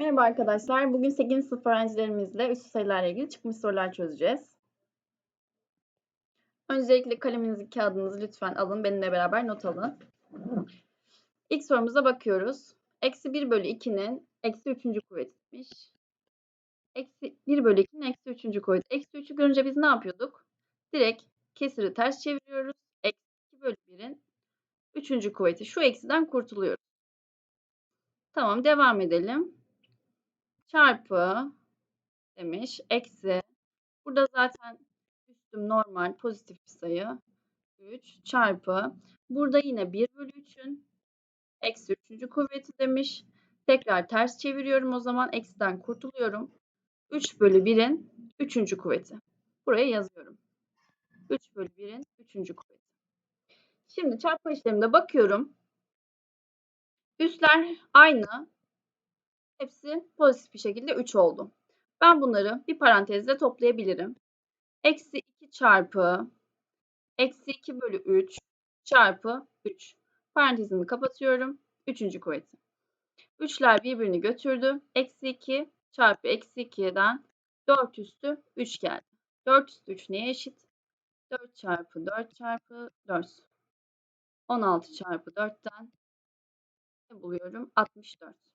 Merhaba arkadaşlar. Bugün 8. sınıf öğrencilerimizle üstü sayılarla ilgili çıkmış sorular çözeceğiz. Öncelikle kaleminizi, kağıdınızı lütfen alın. Benimle beraber not alın. İlk sorumuza bakıyoruz. Eksi 1 bölü 2'nin eksi 3. kuvvetiymiş. Eksi 1 bölü 2'nin eksi 3. kuvveti. Eksi 3'ü görünce biz ne yapıyorduk? Direkt kesiri ters çeviriyoruz. Eksi 2 bölü 1'in 3. kuvveti. Şu eksiden kurtuluyoruz. Tamam devam edelim çarpı demiş. Eksi. Burada zaten üstüm normal pozitif bir sayı. 3 çarpı. Burada yine 1 bölü 3'ün eksi 3. kuvveti demiş. Tekrar ters çeviriyorum o zaman. Eksiden kurtuluyorum. 3 bölü 1'in 3. kuvveti. Buraya yazıyorum. 3 bölü 1'in 3. kuvveti. Şimdi çarpma işleminde bakıyorum. Üstler aynı. Hepsi pozitif bir şekilde 3 oldu. Ben bunları bir parantezle toplayabilirim. Eksi 2 çarpı eksi 2 bölü 3 çarpı 3. Parantezimi kapatıyorum. Üçüncü kuvveti. 3'ler birbirini götürdü. Eksi 2 çarpı eksi 2'den 4 üstü 3 geldi. 4 üstü 3 neye eşit? 4 çarpı 4 çarpı 4. 16 çarpı 4'ten ne buluyorum? 64.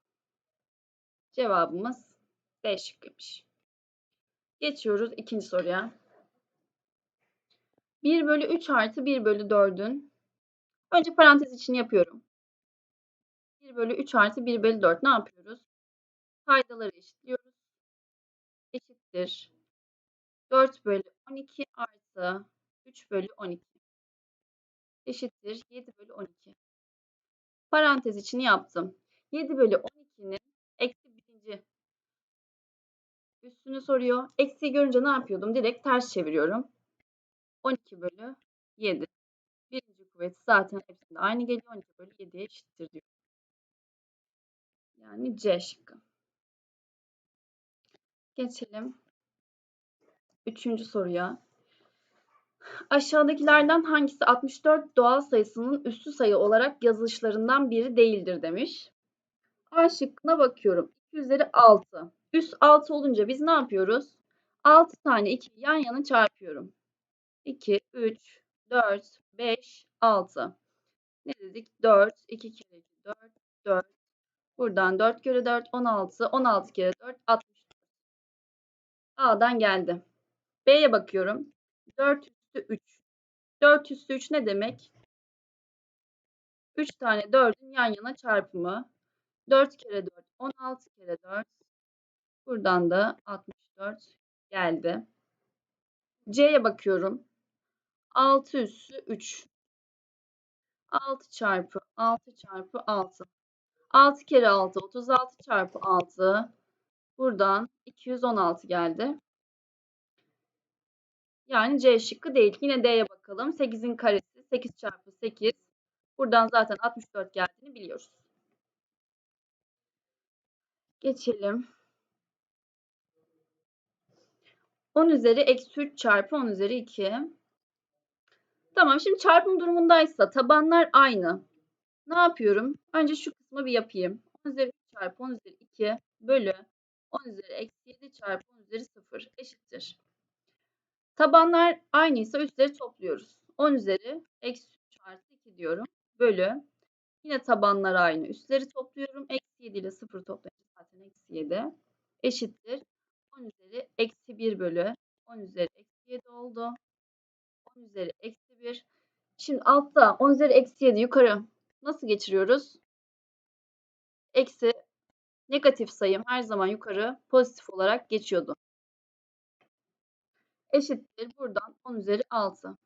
Cevabımız D şıkkıymış. Geçiyoruz ikinci soruya. 1 bölü 3 artı 1 bölü 4'ün önce parantez için yapıyorum. 1 bölü 3 artı 1 bölü 4 ne yapıyoruz? Paydaları eşitliyoruz. Eşittir. 4 bölü 12 artı 3 bölü 12 eşittir 7 bölü 12. Parantez için yaptım. 7 bölü 12'nin eksi birinci üstünü soruyor. Eksiği görünce ne yapıyordum? Direkt ters çeviriyorum. 12 bölü 7. Birinci kuvveti zaten hepsinde aynı geliyor. 12 bölü 7'ye eşittir diyor. Yani C şıkkı. Geçelim. Üçüncü soruya. Aşağıdakilerden hangisi 64 doğal sayısının üstü sayı olarak yazılışlarından biri değildir demiş. A şıkkına bakıyorum. 2 üzeri 6. Üst 6 olunca biz ne yapıyoruz? 6 tane 2 yan yana çarpıyorum. 2, 3, 4, 5, 6. Ne dedik? 4, 2 kere 2, 4, 4. Buradan 4 kere 4, 16. 16 kere 4, 64. A'dan geldi. B'ye bakıyorum. 4 üstü 3. 4 üstü 3 ne demek? 3 tane 4'ün yan yana çarpımı. 4 kere 4, 16 kere 4. Buradan da 64 geldi. C'ye bakıyorum. 6 üssü 3. 6 çarpı 6 çarpı 6. 6 kere 6 36 çarpı 6. Buradan 216 geldi. Yani C şıkkı değil. Yine D'ye bakalım. 8'in karesi 8 çarpı 8. Buradan zaten 64 geldiğini biliyoruz. Geçelim. 10 üzeri eksi 3 çarpı 10 üzeri 2. Tamam şimdi çarpım durumundaysa tabanlar aynı. Ne yapıyorum? Önce şu kısmı bir yapayım. 10 üzeri 3 çarpı 10 üzeri 2 bölü 10 üzeri eksi 7 çarpı 10 üzeri 0 eşittir. Tabanlar aynıysa üstleri topluyoruz. 10 üzeri eksi 3 artı 2 diyorum. Bölü. Yine tabanlar aynı. Üstleri topluyorum. Eksi 7 ile 0 toplayınca zaten eksi 7 eşittir. 10 üzeri eksi 1 bölü 10 üzeri eksi 7 oldu. 10 üzeri eksi 1. Şimdi altta 10 üzeri eksi 7 yukarı nasıl geçiriyoruz? Eksi negatif sayım her zaman yukarı pozitif olarak geçiyordu. Eşittir buradan 10 üzeri 6.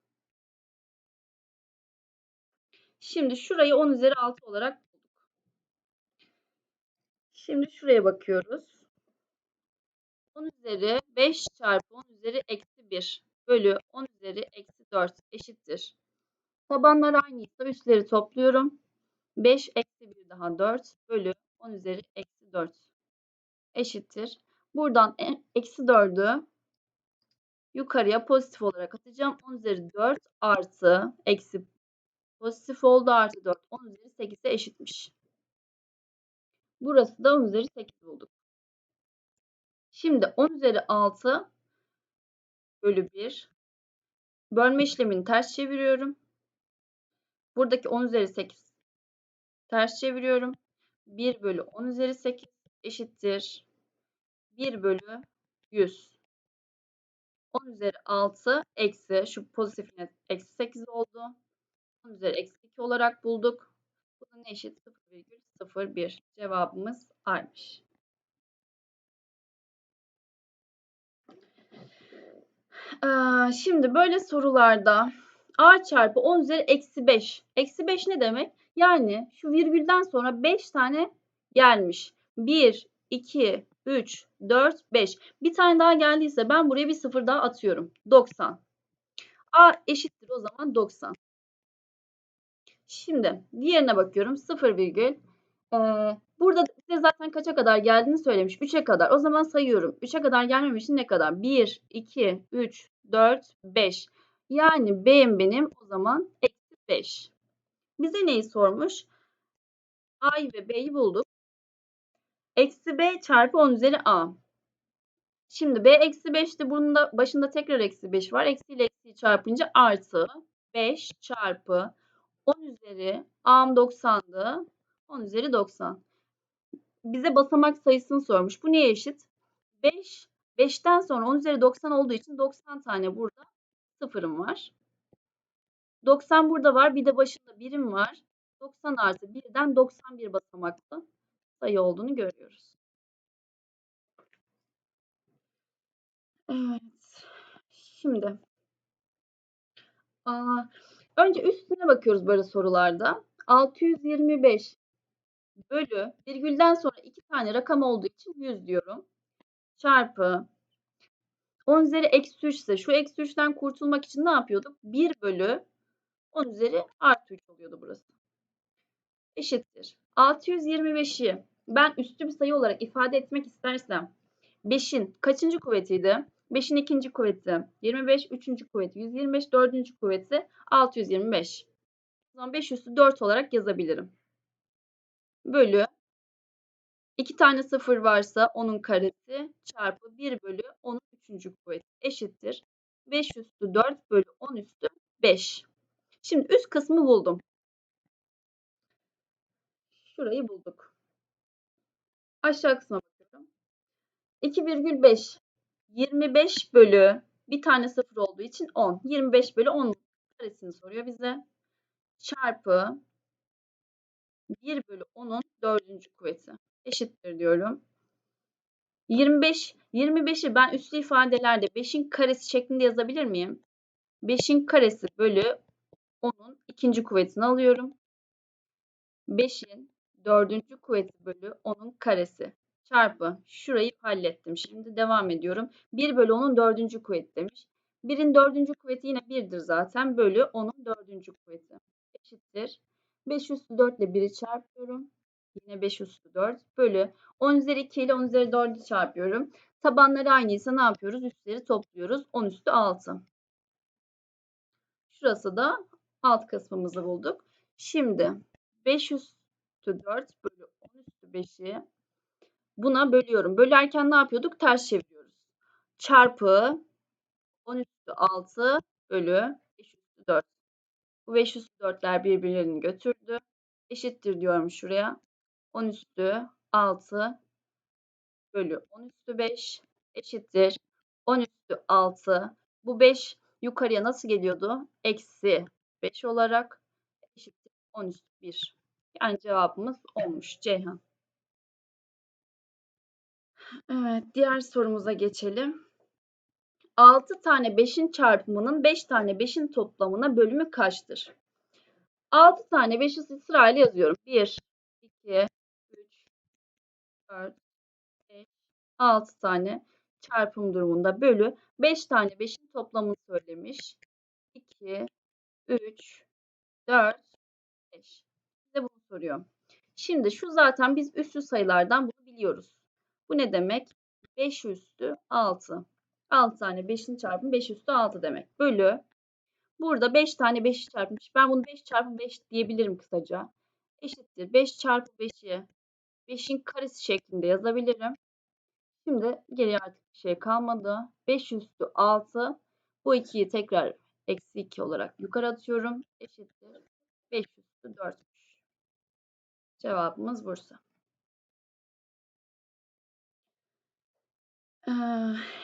Şimdi şurayı 10 üzeri 6 olarak bulduk. Şimdi şuraya bakıyoruz. 10 üzeri 5 çarpı 10 üzeri eksi 1 bölü 10 üzeri eksi 4 eşittir. Tabanlar aynıysa üstleri topluyorum. 5 eksi 1 daha 4 bölü 10 üzeri eksi 4 eşittir. Buradan eksi 4'ü yukarıya pozitif olarak atacağım. 10 üzeri 4 artı eksi pozitif oldu artı 4. 10 üzeri 8'e eşitmiş. Burası da 10 üzeri 8 bulduk. Şimdi 10 üzeri 6 bölü 1. Bölme işlemini ters çeviriyorum. Buradaki 10 üzeri 8 ters çeviriyorum. 1 bölü 10 üzeri 8 eşittir. 1 bölü 100. 10 üzeri 6 eksi şu pozitifine eksi 8 oldu. 10 üzeri eksi 2 olarak bulduk. Bunun eşit 0,01. Cevabımız A'ymış. Ee, şimdi böyle sorularda A çarpı 10 üzeri eksi 5. Eksi 5 ne demek? Yani şu virgülden sonra 5 tane gelmiş. 1, 2, 3, 4, 5. Bir tane daha geldiyse ben buraya bir sıfır daha atıyorum. 90. A eşittir o zaman 90. Şimdi diğerine bakıyorum. 0 virgül. Ee, burada size zaten kaça kadar geldiğini söylemiş. 3'e kadar. O zaman sayıyorum. 3'e kadar gelmem için ne kadar? 1, 2, 3, 4, 5. Yani B'm benim o zaman eksi 5. Bize neyi sormuş? A'yı ve B'yi bulduk. Eksi B çarpı 10 üzeri A. Şimdi B eksi 5'ti. Bunun da başında tekrar eksi 5 var. Eksi ile eksiyi çarpınca artı 5 çarpı 10 üzeri A'm 90'dı. 10 üzeri 90. Bize basamak sayısını sormuş. Bu neye eşit? 5. 5'ten sonra 10 üzeri 90 olduğu için 90 tane burada sıfırım var. 90 burada var. Bir de başında birim var. 90 artı 1'den 91 basamaklı sayı olduğunu görüyoruz. Evet. Şimdi aa, önce üstüne bakıyoruz böyle sorularda. 625 bölü virgülden sonra iki tane rakam olduğu için 100 diyorum. Çarpı 10 üzeri eksi 3 ise şu eksi 3'ten kurtulmak için ne yapıyorduk? 1 bölü 10 üzeri artı 3 oluyordu burası. Eşittir. 625'i ben üstü bir sayı olarak ifade etmek istersem 5'in kaçıncı kuvvetiydi? 5'in ikinci kuvveti 25, üçüncü kuvveti 125, dördüncü kuvveti 625. O zaman 5 üstü 4 olarak yazabilirim. Bölü 2 tane sıfır varsa onun karesi çarpı 1 bölü 10'un üçüncü kuvveti eşittir. 5 üstü 4 bölü 10 üstü 5. Şimdi üst kısmı buldum. Şurayı bulduk. Aşağı kısma bakıyorum. 2,5 25 bölü bir tane sıfır olduğu için 10. 25 bölü 10 karesini soruyor bize. Çarpı 1 bölü 10'un dördüncü kuvveti. Eşittir diyorum. 25, 25'i ben üslü ifadelerde 5'in karesi şeklinde yazabilir miyim? 5'in karesi bölü 10'un ikinci kuvvetini alıyorum. 5'in dördüncü kuvveti bölü 10'un karesi çarpı şurayı hallettim. Şimdi devam ediyorum. 1 bölü 10'un dördüncü kuvveti demiş. 1'in dördüncü kuvveti yine 1'dir zaten. Bölü 10'un dördüncü kuvveti. Eşittir. 5 üstü 4 ile 1'i çarpıyorum. Yine 5 üstü 4 bölü 10 üzeri 2 ile 10 üzeri 4'ü çarpıyorum. Tabanları aynıysa ne yapıyoruz? Üstleri topluyoruz. 10 üstü 6. Şurası da alt kısmımızı bulduk. Şimdi 5 üstü 4 bölü 10 üstü 5'i buna bölüyorum. Bölerken ne yapıyorduk? Ters çeviriyoruz. Çarpı 10 üstü 6 bölü 5 üstü 4. Bu 5 üstü 4'ler birbirlerini götürdü. Eşittir diyorum şuraya. 10 üstü 6 bölü 10 üstü 5 eşittir. 10 üstü 6. Bu 5 yukarıya nasıl geliyordu? Eksi 5 olarak eşittir 10 üstü 1. Yani cevabımız olmuş Ceyhan. Evet, diğer sorumuza geçelim. 6 tane 5'in çarpımının 5 tane 5'in toplamına bölümü kaçtır? 6 tane 5'i sırayla yazıyorum. 1, 2, 3, 4, 5, 6 tane çarpım durumunda bölü 5 tane 5'in toplamını söylemiş. 2, 3, 4, 5. Size bunu soruyor. Şimdi şu zaten biz üstü sayılardan bunu biliyoruz. Bu ne demek? 5 üstü 6. 6 tane 5'in çarpımı 5 üstü 6 demek. Bölü. Burada 5 tane 5'i çarpmış. Ben bunu 5 çarpı 5 diyebilirim kısaca. Eşittir. 5 çarpı 5'i 5'in karesi şeklinde yazabilirim. Şimdi geriye artık bir şey kalmadı. 5 üstü 6. Bu 2'yi tekrar eksi 2 olarak yukarı atıyorum. Eşittir. 5 üstü 4'müş. Cevabımız Bursa.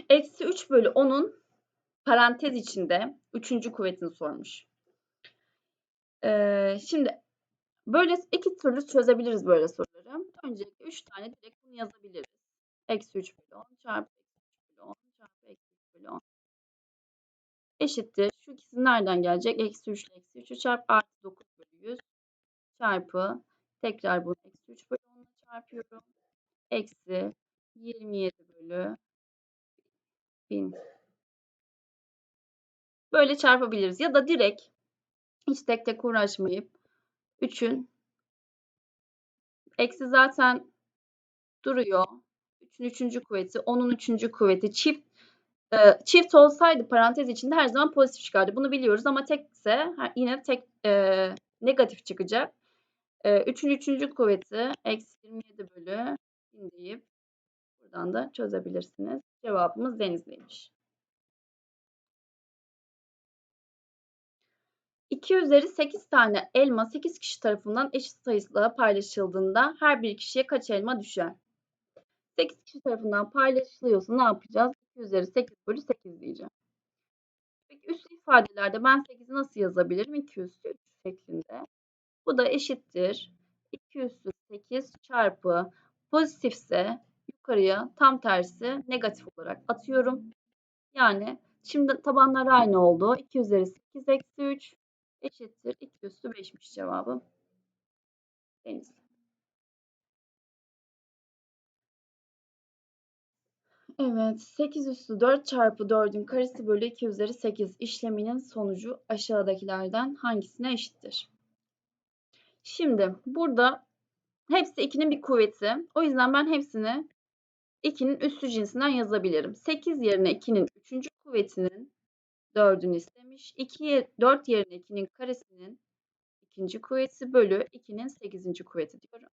Eksi 3 bölü 10'un parantez içinde 3. kuvvetini sormuş. Ee, şimdi böyle iki türlü çözebiliriz böyle soruları. Öncelikle 3 tane direkt bunu yazabiliriz. Eksi 3 bölü 10 çarpı eksi 3 bölü 10 çarpı eksi 3 bölü 10 eşittir. Şu ikisi nereden gelecek? Eksi 3 ile eksi 3'ü çarp artı 9 bölü 100 çarpı tekrar bunu eksi 3 bölü 10 ile çarpıyorum. Eksi 27 bölü 1000. Böyle çarpabiliriz. Ya da direkt hiç tek tek uğraşmayıp 3'ün eksi zaten duruyor. 3'ün 3. kuvveti, 10'un 3. kuvveti çift e, çift olsaydı parantez içinde her zaman pozitif çıkardı. Bunu biliyoruz ama tekse yine tek e, negatif çıkacak. 3'ün e, 3. kuvveti eksi 27 bölü 1000 deyip buradan da çözebilirsiniz. Cevabımız Denizli'ymiş. 2 üzeri 8 tane elma 8 kişi tarafından eşit sayısıyla paylaşıldığında her bir kişiye kaç elma düşer? 8 kişi tarafından paylaşılıyorsa ne yapacağız? 2 üzeri 8 bölü 8 diyeceğim. Peki üslü ifadelerde ben 8'i nasıl yazabilirim? 2 üstü 3 şeklinde. Bu da eşittir. 2 üstü 8 çarpı pozitifse yukarıya tam tersi negatif olarak atıyorum. Yani şimdi tabanlar aynı oldu. 2 üzeri 8 eksi 3 eşittir. 2 üstü 5'miş cevabım. Deniz. Evet, 8 üstü 4 çarpı 4'ün karesi bölü 2 üzeri 8 işleminin sonucu aşağıdakilerden hangisine eşittir? Şimdi burada hepsi 2'nin bir kuvveti. O yüzden ben hepsini 2'nin üstü cinsinden yazabilirim. 8 yerine 2'nin 3. kuvvetinin 4'ünü istemiş. 2, 4 yerine 2'nin karesinin ikinci kuvveti bölü 2'nin 8. kuvveti diyorum.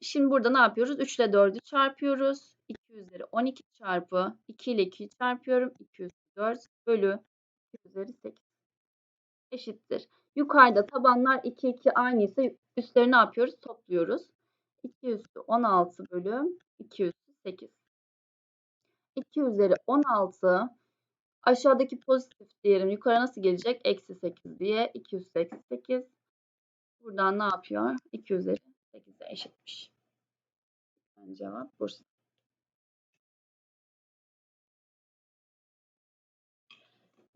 Şimdi burada ne yapıyoruz? 3 ile 4'ü çarpıyoruz. 2 üzeri 12 çarpı 2 ile 2'yi çarpıyorum. 2 üzeri 4 bölü 2 üzeri 8 eşittir. Yukarıda tabanlar 2 2 aynı ise üstleri ne yapıyoruz? Topluyoruz. 2 üstü 16 bölü 2 üstü 8. 2 üzeri 16 aşağıdaki pozitif değerim yukarı nasıl gelecek? Eksi 8 diye 2 üstü eksi 8. Buradan ne yapıyor? 2 üzeri 8'e eşitmiş. Yani cevap Bursa.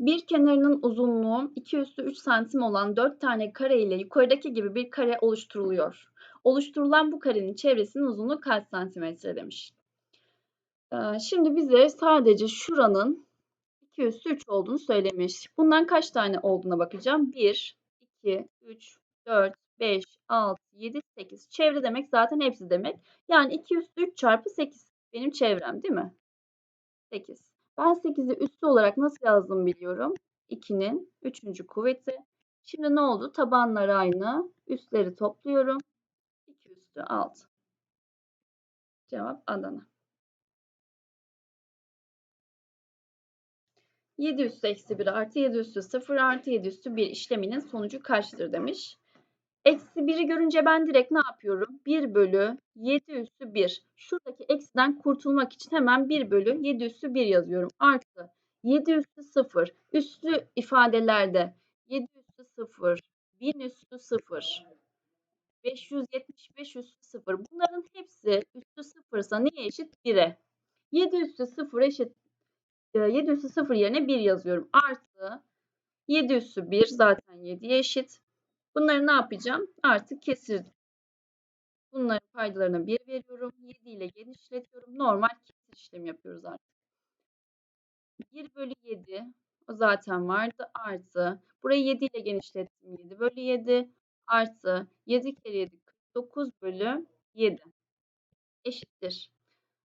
Bir kenarının uzunluğu 2 üstü 3 santim olan 4 tane kare ile yukarıdaki gibi bir kare oluşturuluyor. Oluşturulan bu karenin çevresinin uzunluğu kaç santimetre demiş. Şimdi bize sadece şuranın 2 üstü 3 olduğunu söylemiş. Bundan kaç tane olduğuna bakacağım. 1, 2, 3, 4, 5, 6, 7, 8. Çevre demek zaten hepsi demek. Yani 2 üstü 3 çarpı 8 benim çevrem değil mi? 8. Ben 8'i üstü olarak nasıl yazdım biliyorum. 2'nin 3. kuvveti. Şimdi ne oldu? Tabanlar aynı. Üstleri topluyorum. 2 üstü 6. Cevap Adana. 7 üstü eksi 1 artı 7 üstü 0 artı 7 üstü 1 işleminin sonucu kaçtır demiş. Eksi 1'i görünce ben direkt ne yapıyorum? 1 bölü 7 üstü 1. Şuradaki eksiden kurtulmak için hemen 1 bölü 7 üstü 1 yazıyorum. Artı 7 üstü 0. Üstü ifadelerde 7 üstü 0, 1000 üstü 0, 575 üstü 0. Bunların hepsi üstü 0 ise neye eşit? 1'e. 7 üstü 0 eşit 7 üstü 0 yerine 1 yazıyorum. Artı 7 üstü 1 zaten 7'ye eşit. Bunları ne yapacağım? Artık kesir. Bunların paydalarına 1 veriyorum. 7 ile genişletiyorum. Normal kesir işlemi yapıyoruz artık. 1 bölü 7 o zaten vardı. Artı. Burayı 7 ile genişlettim. 7 bölü 7 artı 7 kere 7 49 bölü 7 eşittir.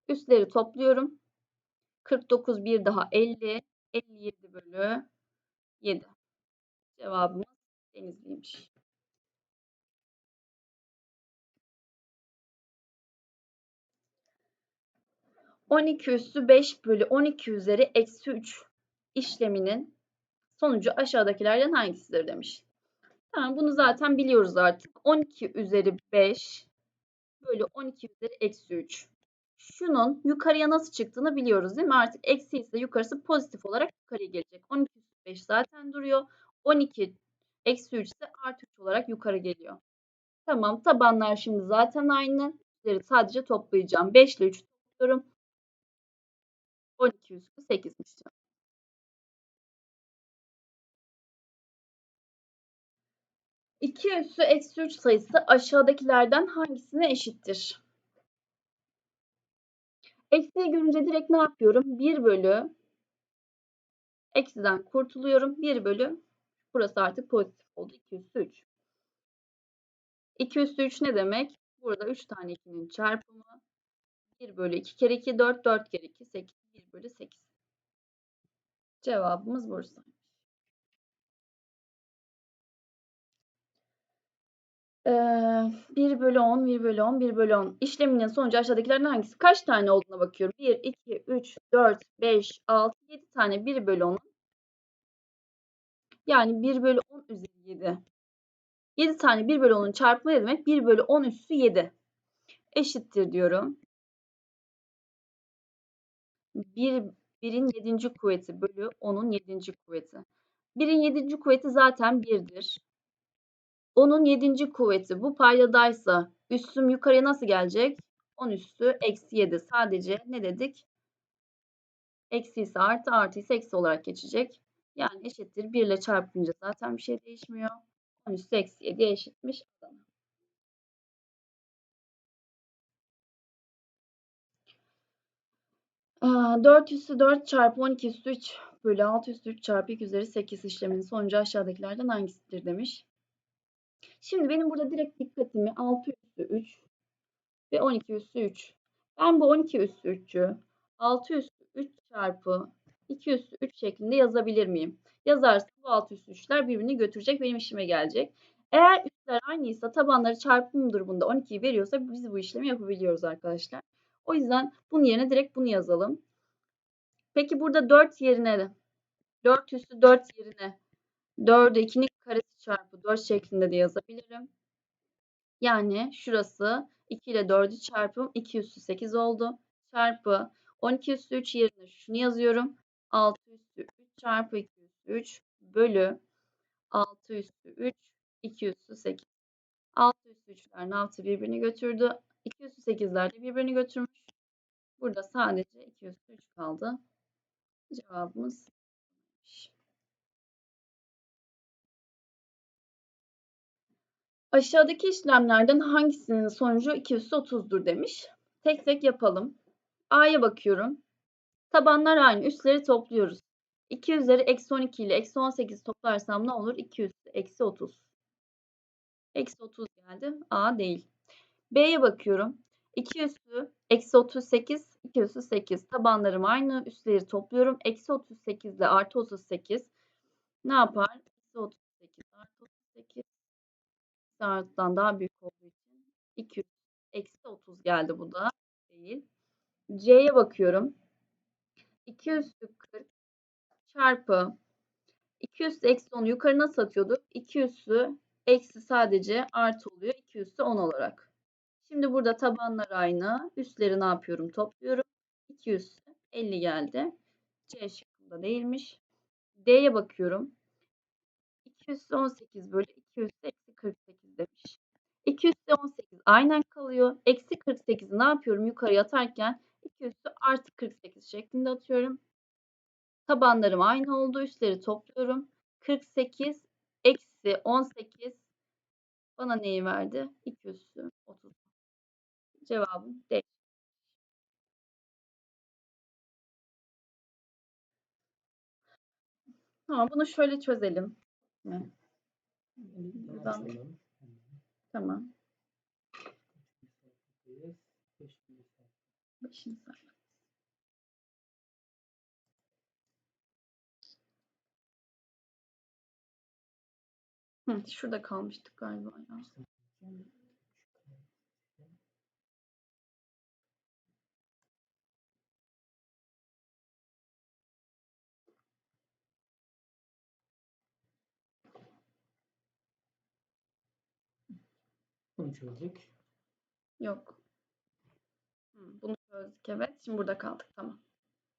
Üstleri topluyorum. 49 bir daha 50. 57 bölü 7. Cevabımız Denizliymiş. 12 üssü 5 bölü 12 üzeri eksi 3 işleminin sonucu aşağıdakilerden hangisidir demiş. Tamam bunu zaten biliyoruz artık. 12 üzeri 5 bölü 12 üzeri eksi 3. Şunun yukarıya nasıl çıktığını biliyoruz değil mi? Artık eksi ise yukarısı pozitif olarak yukarıya gelecek. 12 üstü 5 zaten duruyor. 12 eksi 3 ise artı 3 olarak yukarı geliyor. Tamam tabanlar şimdi zaten aynı. Sadece toplayacağım. 5 ile 3 topluyorum. 12 üstü 8'miş. 2 üssü eksi 3 sayısı aşağıdakilerden hangisine eşittir? Eksiği görünce direkt ne yapıyorum? 1 bölü eksiden kurtuluyorum. 1 bölü burası artık pozitif oldu. 2 üssü 3. 2 üssü 3 ne demek? Burada 3 tane 2'nin çarpımı. 1 bölü 2 kere 2 4 4 kere 2 8 1 bölü 8. Cevabımız burası. Ee, 1 bölü 10, 1 bölü 10, 1 bölü 10. İşleminin sonucu aşağıdakilerden hangisi? Kaç tane olduğuna bakıyorum. 1, 2, 3, 4, 5, 6, 7 tane 1 bölü 10'un. Yani 1 bölü 10 üzeri 7. 7 tane 1 bölü 10'un çarpımı ne demek? 1 bölü 10 üssü 7. Eşittir diyorum. 1, 1'in 7. kuvveti bölü 10'un 7. kuvveti. 1'in 7. kuvveti zaten 1'dir. Onun 7. kuvveti bu paydadaysa üssüm yukarıya nasıl gelecek? 10 üssü eksi 7. Sadece ne dedik? Eksi ise artı artı ise eksi olarak geçecek. Yani eşittir 1 ile çarpınca zaten bir şey değişmiyor. 10 üssü eksi 7'ye eşitmiş. 4 üssü 4 çarpı 12 üssü 3 bölü 6 üssü 3 çarpı 2 üzeri 8 işleminin sonucu aşağıdakilerden hangisidir demiş. Şimdi benim burada direkt dikkatimi 6 üssü 3 ve 12 üssü 3. Ben bu 12 üssü 3'ü 6 üssü 3 çarpı 2 üssü 3 şeklinde yazabilir miyim? Yazarsam bu 6 üssü 3'ler birbirini götürecek benim işime gelecek. Eğer üsler aynıysa tabanları çarpım durumunda 12'yi veriyorsa biz bu işlemi yapabiliyoruz arkadaşlar. O yüzden bunun yerine direkt bunu yazalım. Peki burada 4 yerine 4 üssü 4 yerine 4'ü 2'nin karesi çarpı 4 şeklinde de yazabilirim. Yani şurası 2 ile 4'ü çarpım 2 üssü 8 oldu. Çarpı 12 üssü 3 yerine şunu yazıyorum. 6 üssü 3 çarpı 2 üssü 3 bölü 6 üssü 3 2 üssü 8. 6 üssü 3'ler ne yaptı? Birbirini götürdü. 2 üssü 8'ler de birbirini götürmüş. Burada sadece 2 üssü 3 kaldı. Cevabımız Aşağıdaki işlemlerden hangisinin sonucu 2 üssü 30'dur demiş. Tek tek yapalım. A'ya bakıyorum. Tabanlar aynı. Üstleri topluyoruz. 2 üzeri eksi 12 ile eksi 18 toplarsam ne olur? 2 üssü eksi 30. Eksi 30 geldi. A değil. B'ye bakıyorum. 2 üssü eksi 38, 2 üssü 8. Tabanlarım aynı. Üstleri topluyorum. Eksi 38 ile artı 38 ne yapar? Eksi 38 artı 38 artıdan daha büyük olduğu için 200 eksi 30 geldi bu da değil. C'ye bakıyorum. 2 üstü 40 çarpı 2 üstü eksi 10'u yukarı nasıl atıyorduk? 2 üstü eksi sadece artı oluyor. 2 üstü 10 olarak. Şimdi burada tabanlar aynı. Üstleri ne yapıyorum? Topluyorum. 2 üstü 50 geldi. C şıkkında değilmiş. D'ye bakıyorum. 218 bölü 2 üstü eksi 48 demiş. 2 üstü 18 aynen kalıyor. Eksi 48'i ne yapıyorum? Yukarı atarken 2 üstü artı 48 şeklinde atıyorum. Tabanlarım aynı oldu. Üstleri topluyorum. 48 eksi 18 bana neyi verdi? 2 üstü 30. Cevabım D. Tamam bunu şöyle çözelim. Buradan. Tamam. Beşinci sayfa. Hı, şurada kalmıştık galiba ya. Bunu çözdük. Yok. Bunu çözdük evet. Şimdi burada kaldık. Tamam.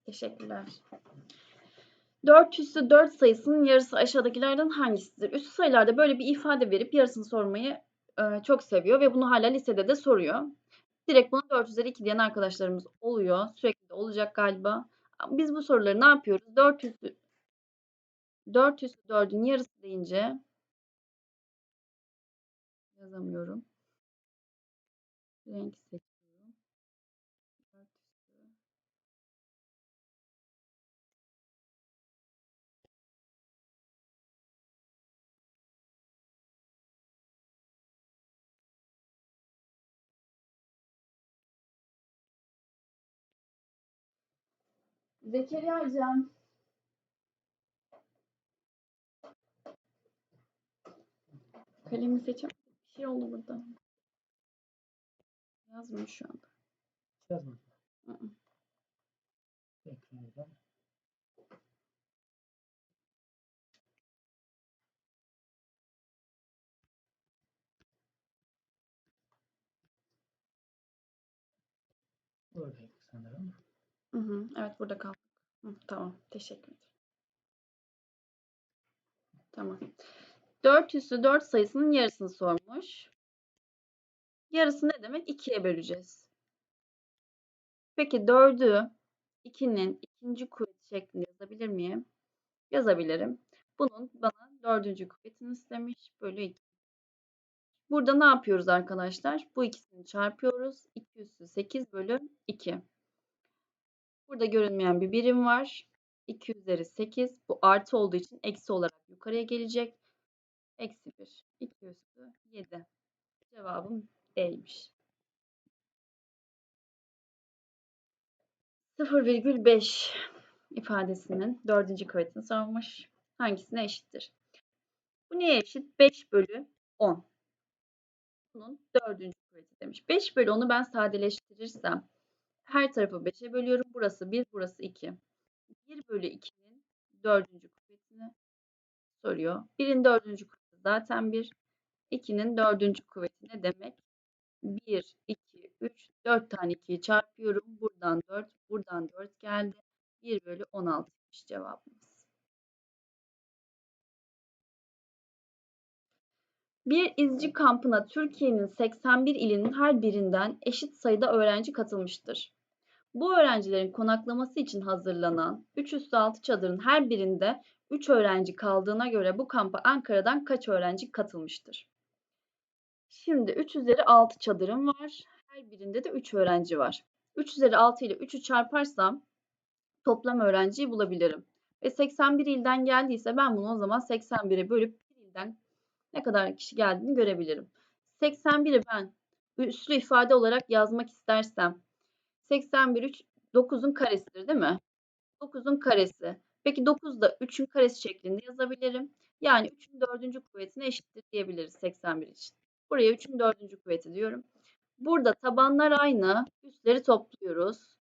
Teşekkürler. 4 üssü 4 sayısının yarısı aşağıdakilerden hangisidir? Üssü sayılarda böyle bir ifade verip yarısını sormayı e, çok seviyor ve bunu hala lisede de soruyor. Direkt buna 4 üzeri 2 diyen arkadaşlarımız oluyor. Sürekli de olacak galiba. Biz bu soruları ne yapıyoruz? 4 üssü 4 üssü 4'ün yarısı deyince yazamıyorum. Renk seçiyorum. 4 üssü Zekeriya Hocam. Kalemi seçemedim. Bir şey oldu burada. Yazmıyor şu anda. Yazmadım. Hı hı. Ekrandan. Buradaydı sanırım. Hı hı. Evet burada kaldık. Hı, tamam. Teşekkür ederim. Tamam. 4 üssü 4 sayısının yarısını sormuş. Yarısı ne demek? 2'ye böleceğiz. Peki 4'ü 2'nin ikinci kuvveti şeklinde yazabilir miyim? Yazabilirim. Bunun bana dördüncü kuvvetini istemiş. Bölü 2. Burada ne yapıyoruz arkadaşlar? Bu ikisini çarpıyoruz. 2 üssü 8 bölü 2. Burada görünmeyen bir birim var. 2 üzeri 8. Bu artı olduğu için eksi olarak yukarıya gelecek. Eksi 1. 2 üssü 7. Cevabım D'ymiş. 0,5 ifadesinin dördüncü kuvvetini sormuş. Hangisine eşittir? Bu neye eşit? 5 bölü 10. Bunun dördüncü kuvveti demiş. 5 bölü 10'u ben sadeleştirirsem her tarafı 5'e bölüyorum. Burası 1, burası 2. 1 bölü 2'nin dördüncü kuvvetini soruyor. 1'in dördüncü kuvveti zaten 1. 2'nin dördüncü kuvveti ne demek? 1, 2, 3, 4 tane 2'yi çarpıyorum. Buradan 4, buradan 4 geldi. 1 bölü 16 cevabımız. Bir izci kampına Türkiye'nin 81 ilinin her birinden eşit sayıda öğrenci katılmıştır. Bu öğrencilerin konaklaması için hazırlanan 3 üstü 6 çadırın her birinde 3 öğrenci kaldığına göre bu kampa Ankara'dan kaç öğrenci katılmıştır? Şimdi 3 üzeri 6 çadırım var. Her birinde de 3 öğrenci var. 3 üzeri 6 ile 3'ü çarparsam toplam öğrenciyi bulabilirim. Ve 81 ilden geldiyse ben bunu o zaman 81'e bölüp ilden ne kadar kişi geldiğini görebilirim. 81'i ben üslü ifade olarak yazmak istersem 81 3 9'un karesidir değil mi? 9'un karesi. Peki 9 da 3'ün karesi şeklinde yazabilirim. Yani 3'ün 4. kuvvetine eşittir diyebiliriz 81 için. Buraya 3'ün 4. kuvveti diyorum. Burada tabanlar aynı. Üstleri topluyoruz.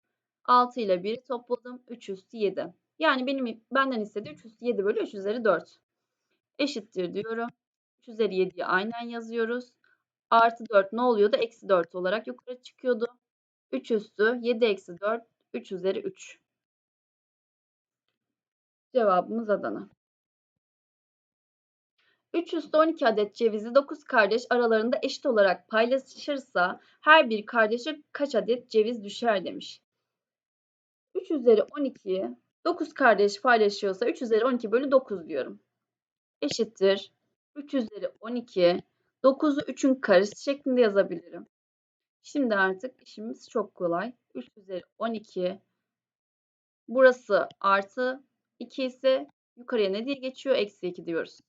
6 ile 1'i topladım. 3 üstü 7. Yani benim benden istediği 3 üstü 7 bölü 3 üzeri 4. Eşittir diyorum. 3 üzeri 7'yi aynen yazıyoruz. Artı 4 ne oluyordu? Eksi 4 olarak yukarı çıkıyordu. 3 üstü 7 eksi 4 3 üzeri 3. Cevabımız Adana. 3 üstü 12 adet cevizi 9 kardeş aralarında eşit olarak paylaşırsa her bir kardeşe kaç adet ceviz düşer demiş. 3 üzeri 12'yi 9 kardeş paylaşıyorsa 3 üzeri 12 bölü 9 diyorum. Eşittir. 3 üzeri 12. 9'u 3'ün karesi şeklinde yazabilirim. Şimdi artık işimiz çok kolay. 3 üzeri 12. Burası artı 2 ise yukarıya ne diye geçiyor? Eksi 2 diyoruz.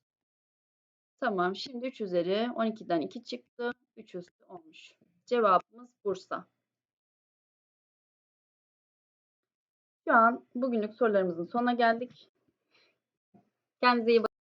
Tamam. Şimdi 3 üzeri 12'den 2 çıktı. 3 üstü olmuş. Cevabımız Bursa. Şu an bugünlük sorularımızın sonuna geldik. Kendinize iyi bakın.